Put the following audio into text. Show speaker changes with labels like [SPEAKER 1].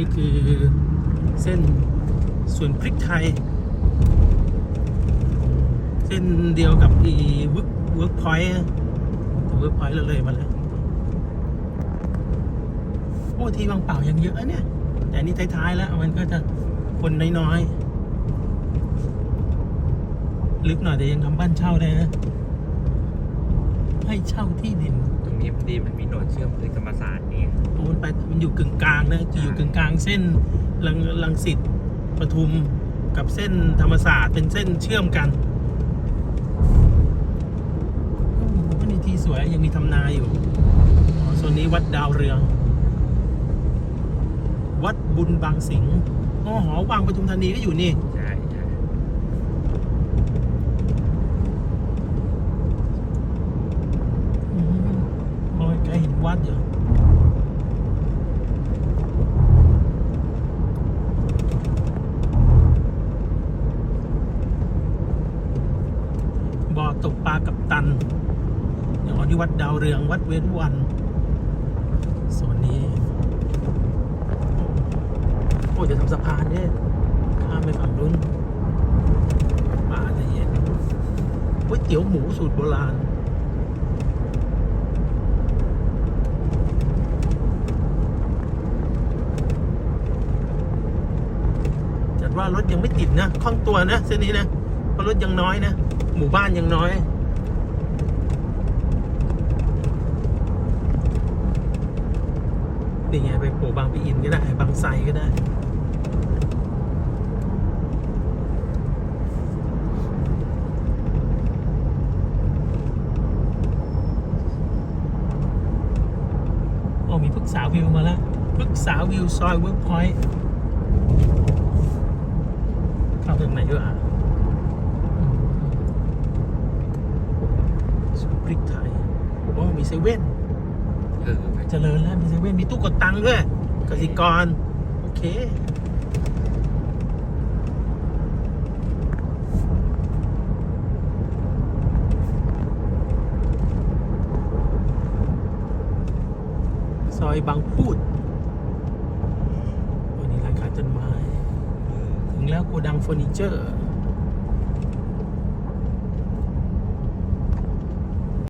[SPEAKER 1] นี้คือเส้นสวนพริกไทย เส้นเดียวกับอีเวิร์กเวิร์กพอยต์เวิร์กพอยต์เราเลยมาแล้วโอ้ที่วางเปล่ายังเยอะนะเนี่ย แต่อันนี่ท้ายๆแล้วมันก็จะคนน้อยๆ ลึกหน่อยแต่ยังทำบ้านเช่าได้นะให้เช่าที่ดิน
[SPEAKER 2] ตรงนี้พอดีมันมีโหนดเชื่อมคือธรรมศาสตร์นี่
[SPEAKER 1] โอ้ มันไปมันอยู่กึ่งกลางนะจะอยู่กึ่งกลางเส้นลังลังสิตปทุมกับเส้นธรรมศาสตร์เป็นเส้นเชื่อมกันโอ้โหนี่ที่สวยยังมีทำนาอยู่อ๋อโซนนี้วัดดาวเรือง วัดบุญบางสิงห์อ๋อหอวังปทุมธานีก็อยู่นี่
[SPEAKER 2] ใช่ใช่
[SPEAKER 1] อืมมองไกลเห็นวัดอยู่บ่อ ตกปลากับตันอย่างที่วัดดาวเรืองวัดเว้นวันส่วนนี้โอ้จะทำสะพานเนี่ยข้ามไปฝั่งนู้นป่าจะเย็นก๋วยเตี๋ยวหมูสูตรโบราณจัดว่ารถยังไม่ติดนะคล่องตัวนะเส้นนี้นะเพราะรถยังน้อยนะ หมู่บ้านยังน้อย นี่ไงไปโผล่บางปะอินก็ได้ บางไทรก็ได้ โอ้มีพึกษาวิวมาแล้วพึกษาวิวซอยเวิร์กพอยต์เข้าทางไหนด้วยอะอืมสวน พริกไทย โอ้มีเซเว่น
[SPEAKER 2] เออไป
[SPEAKER 1] เจริญแล้วมีเซเว่นมีตู้กดตังค์ด้วยกสิกร โอเคซอยบางพูด วันนี้ร้านขายต้นไม้ ถึงแล้วโกดังเฟอร์นิเจอร์